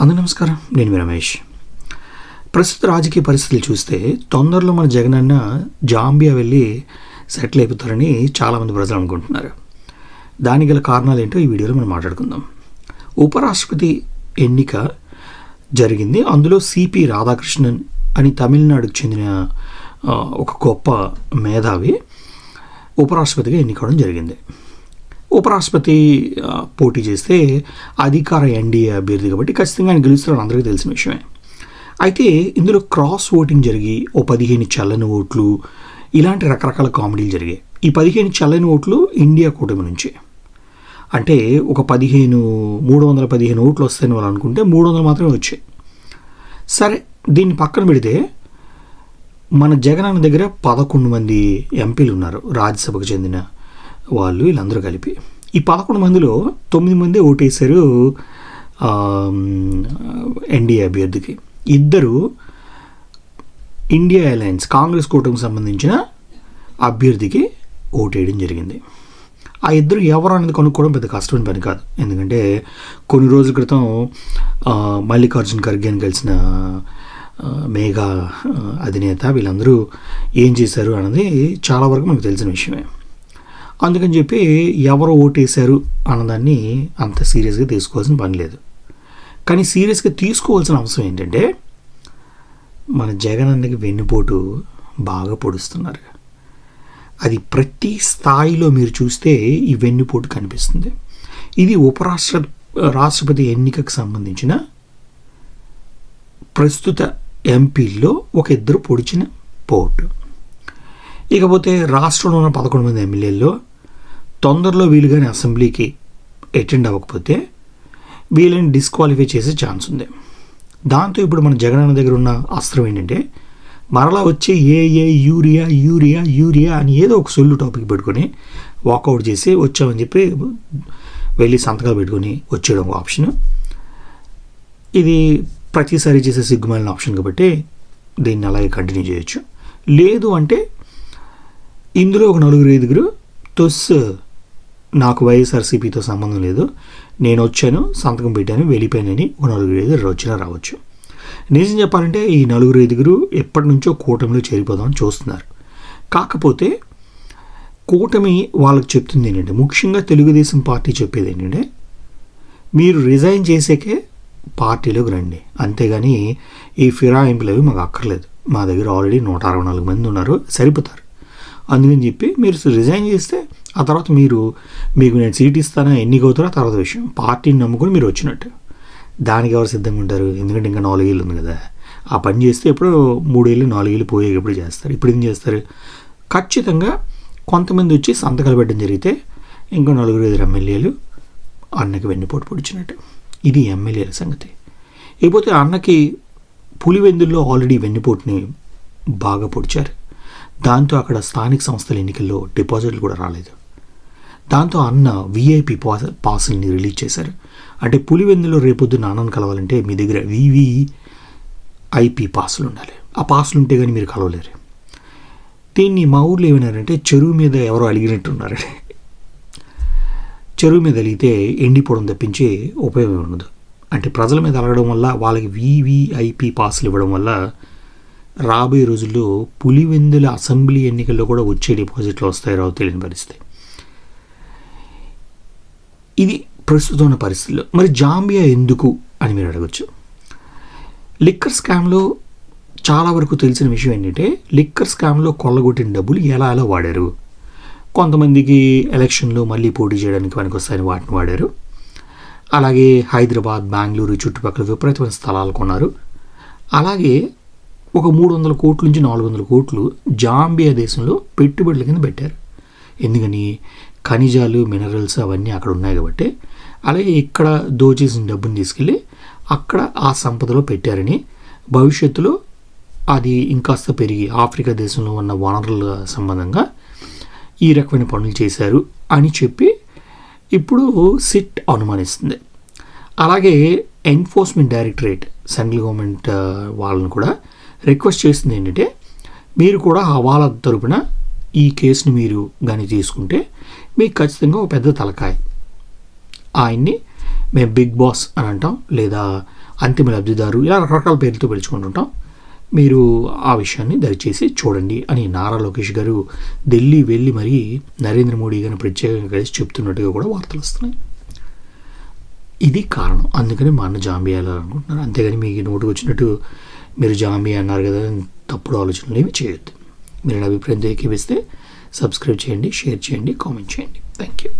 అందు నమస్కారం. నేను మీ రమేష్. ప్రస్తుత రాజకీయ పరిస్థితులు చూస్తే తొందరలో మన జగనన్న జాంబియా వెళ్ళి సెటిల్ అయిపోతారని చాలామంది ప్రజలు అనుకుంటున్నారు. దానికి గల కారణాలు ఏంటో ఈ వీడియోలో మనం మాట్లాడుకుందాం. ఉపరాష్ట్రపతి ఎన్నిక జరిగింది. అందులో సిపి రాధాకృష్ణన్ అని తమిళనాడుకు చెందిన ఒక గొప్ప మేధావి ఉపరాష్ట్రపతిగా ఎన్నికవడం జరిగింది. ఉపరాష్ట్రపతి పోటీ చేస్తే అధికార ఎన్డీఏ అభ్యర్థి కాబట్టి ఖచ్చితంగా ఆయన గెలుస్తారని అందరికీ తెలిసిన విషయమే. అయితే ఇందులో క్రాస్ ఓటింగ్ జరిగి ఓ పదిహేను చల్లని ఓట్లు ఇలాంటి రకరకాల కామెడీలు జరిగాయి. ఈ పదిహేను చల్లని ఓట్లు ఇండియా కూటమి నుంచి. అంటే ఒక పదిహేను మూడు వందల పదిహేను ఓట్లు వస్తాయని వాళ్ళు అనుకుంటే మూడు వందలు మాత్రమే వచ్చాయి. సరే దీన్ని పక్కన పెడితే మన జగనన్న దగ్గర పదకొండు మంది ఎంపీలు ఉన్నారు రాజ్యసభకు చెందిన వాళ్ళు వీళ్ళందరూ కలిపి. ఈ పదకొండు మందిలో తొమ్మిది మంది ఓటేశారు ఎన్డీఏ అభ్యర్థికి. ఇద్దరు ఇండియా అలయన్స్ కాంగ్రెస్ కూటమికి సంబంధించిన అభ్యర్థికి ఓటేయడం జరిగింది. ఆ ఇద్దరు ఎవరు అనేది కనుక్కోవడం పెద్ద కష్టమైన పని కాదు. ఎందుకంటే కొన్ని రోజుల క్రితం మల్లికార్జున్ ఖర్గే అని కలిసిన మేఘా అధినేత వీళ్ళందరూ ఏం చేశారు అన్నది చాలా వరకు మనకు తెలిసిన విషయమే. అందుకని చెప్పి ఎవరు ఓటేశారు అన్నదాన్ని అంత సీరియస్గా తీసుకోవాల్సిన పని లేదు. కానీ సీరియస్గా తీసుకోవాల్సిన అవసరం ఏంటంటే మన జగన్ అన్నకి వెన్నుపోటు బాగా పొడుస్తున్నారు. అది ప్రతి స్థాయిలో మీరు చూస్తే ఈ వెన్నుపోటు కనిపిస్తుంది. ఇది ఉపరాష్ట్ర రాష్ట్రపతి ఎన్నికకు సంబంధించిన ప్రస్తుత ఎంపీల్లో ఒక ఇద్దరు పొడిచిన పోటు ఇకపోతే రాష్ట్రంలో ఉన్న పదకొండు మంది ఎమ్మెల్యేల్లో తొందరలో వీలు కానీ అసెంబ్లీకి అటెండ్ అవ్వకపోతే వీళ్ళని డిస్క్వాలిఫై చేసే ఛాన్స్ ఉంది. దాంతో ఇప్పుడు మన జగనన్న దగ్గర ఉన్న అస్త్రం ఏంటంటే మరలా వచ్చే ఏ ఏ యూరియా యూరియా యూరియా అని ఏదో ఒక సొల్లు టాపిక్ పెట్టుకొని వాకౌట్ చేసి వచ్చామని చెప్పి వెళ్ళి సంతకాలు పెట్టుకొని వచ్చేయడం ఒక ఆప్షన్. ఇది ప్రతిసారి చేసే సిగ్గుమాలిన ఆప్షన్ కాబట్టి దీన్ని అలాగే కంటిన్యూ చేయొచ్చు. లేదు అంటే ఇందులో ఒక నలుగురు ఐదుగురు తొస్ నాకు వైఎస్ఆర్సీపీతో సంబంధం లేదు. నేను వచ్చాను సంతకం పెట్టాను వెళ్ళిపోయానని ఒక నలుగురు ఐదుగురు వచ్చినా రావచ్చు. నిజం చెప్పాలంటే ఈ నలుగురు ఐదుగురు ఎప్పటి నుంచో కూటమిలో చేరిపోదామని చూస్తున్నారు. కాకపోతే కూటమి వాళ్ళకి చెప్తుంది ఏంటంటే ముఖ్యంగా తెలుగుదేశం పార్టీ చెప్పేది ఏంటంటే మీరు రిజైన్ చేసేకే పార్టీలోకి రండి. అంతేగాని ఈ ఫిరాయింపులు అవి మాకు అక్కర్లేదు. మా దగ్గర ఆల్రెడీ నూట అరవై నాలుగు మంది ఉన్నారు సరిపోతారు. అందుకని చెప్పి మీరు రిజైన్ చేస్తే ఆ తర్వాత మీరు మీకు నేను సీట్ ఇస్తానా ఎన్ని అవుతారో తర్వాత విషయం. పార్టీని నమ్ముకొని మీరు వచ్చినట్టు. దానికి ఎవరు సిద్ధంగా ఉంటారు? ఎందుకంటే ఇంకా నాలుగేళ్ళు ఉంది కదా. ఆ పని చేస్తే ఎప్పుడు మూడేళ్ళు నాలుగేళ్ళు పోయే ఎప్పుడు చేస్తారు? ఇప్పుడు ఏం చేస్తారు? ఖచ్చితంగా కొంతమంది వచ్చి సంతకాలు పెట్టడం జరిగితే ఇంకో నలుగురు ఐదు ఎమ్మెల్యేలు అన్నకి వెన్నుపోటు పొడిచినట్టు. ఇది ఎమ్మెల్యేల సంగతి. ఇకపోతే అన్నకి పులివెందుల్లో ఆల్రెడీ వెన్నుపోటుని బాగా పొడిచారు. దాంతో అక్కడ స్థానిక సంస్థల ఎన్నికల్లో డిపాజిట్లు కూడా రాలేదు. దాంతో అన్న వీఐపీ పాస్ పాసుల్ని రిలీజ్ చేశారు. అంటే పులివెందులో రేపొద్దున అన్నను కలవాలంటే మీ దగ్గర వివిఐపి పాసులు ఉండాలి. ఆ పాసులు ఉంటే కానీ మీరు కలవలేరు. దీన్ని మా ఊర్లో ఏమైనారంటే చెరువు మీద ఎవరో అలిగినట్టు చెరువు మీద అలిగితే ఎండిపోవడం తప్పించి ఉపయోగం ఉండదు. అంటే ప్రజల మీద అలగడం వల్ల వాళ్ళకి వివిఐపి పాసులు ఇవ్వడం వల్ల రాబోయే రోజుల్లో పులివెందుల అసెంబ్లీ ఎన్నికల్లో కూడా వచ్చే డిపాజిట్లు వస్తాయి రావు తెలియని పరిస్థితి. ఇది ప్రస్తుతం ఉన్న పరిస్థితుల్లో. మరి జాంబియా ఎందుకు అని మీరు అడగచ్చు. లిక్కర్ స్కామ్లో చాలా వరకు తెలిసిన విషయం ఏంటంటే లిక్కర్ స్కామ్లో కొల్లగొట్టిన డబ్బులు ఎలా ఎలా వాడారు? కొంతమందికి ఎలక్షన్లో మళ్ళీ పోటీ చేయడానికి పనికొస్తాయని వాటిని వాడారు. అలాగే హైదరాబాద్ బెంగళూరు చుట్టుపక్కల విపరీతమైన స్థలాలు కొన్నారు. అలాగే ఒక మూడు వందల కోట్ల నుంచి నాలుగు వందల కోట్లు జాంబియా దేశంలో పెట్టుబడుల కింద పెట్టారు. ఎందుకని? ఖనిజాలు మినరల్స్ అవన్నీ అక్కడ ఉన్నాయి కాబట్టి. అలాగే ఇక్కడ దోచేసిన డబ్బుని తీసుకెళ్ళి అక్కడ ఆ సంపదలో పెట్టారని భవిష్యత్తులో అది ఇంకాస్త పెరిగి ఆఫ్రికా దేశంలో ఉన్న వనరుల సంబంధంగా ఈ రకమైన పనులు చేశారు అని చెప్పి ఇప్పుడు సిట్ అనుమానిస్తుంది. అలాగే ఎన్ఫోర్స్మెంట్ డైరెక్టరేట్ సెంట్రల్ గవర్నమెంట్ వాళ్ళని కూడా రిక్వెస్ట్ చేసింది ఏంటంటే మీరు కూడా హవాలా తరపున ఈ కేసుని మీరు కానీ తీసుకుంటే మీకు ఖచ్చితంగా ఒక పెద్ద తలకాయ. ఆయన్ని మేము బిగ్ బాస్ అని అంటాం లేదా అంతిమ లబ్ధిదారు ఇలా రకరకాల పేర్లతో పిలుచుకుంటుంటాం మీరు ఆ విషయాన్ని దయచేసి చూడండి అని నారా లోకేష్ గారు ఢిల్లీ వెళ్ళి మరీ నరేంద్ర మోడీ గారిని ప్రత్యేకంగా కలిసి చెప్తున్నట్టుగా కూడా వార్తలు వస్తున్నాయి. ఇది కారణం. అందుకని మా అన్న జాంబేయాలనుకుంటున్నారు అంతేగాని మీకు నోటు వచ్చినట్టు మీరు జామీ అన్నారు కదా తప్పుడు ఆలోచనలు ఏమి చేయొద్దు. మీరు నా అభిప్రాయం ఏకీపిస్తే సబ్స్క్రైబ్ చేయండి షేర్ చేయండి కామెంట్ చేయండి. Thank you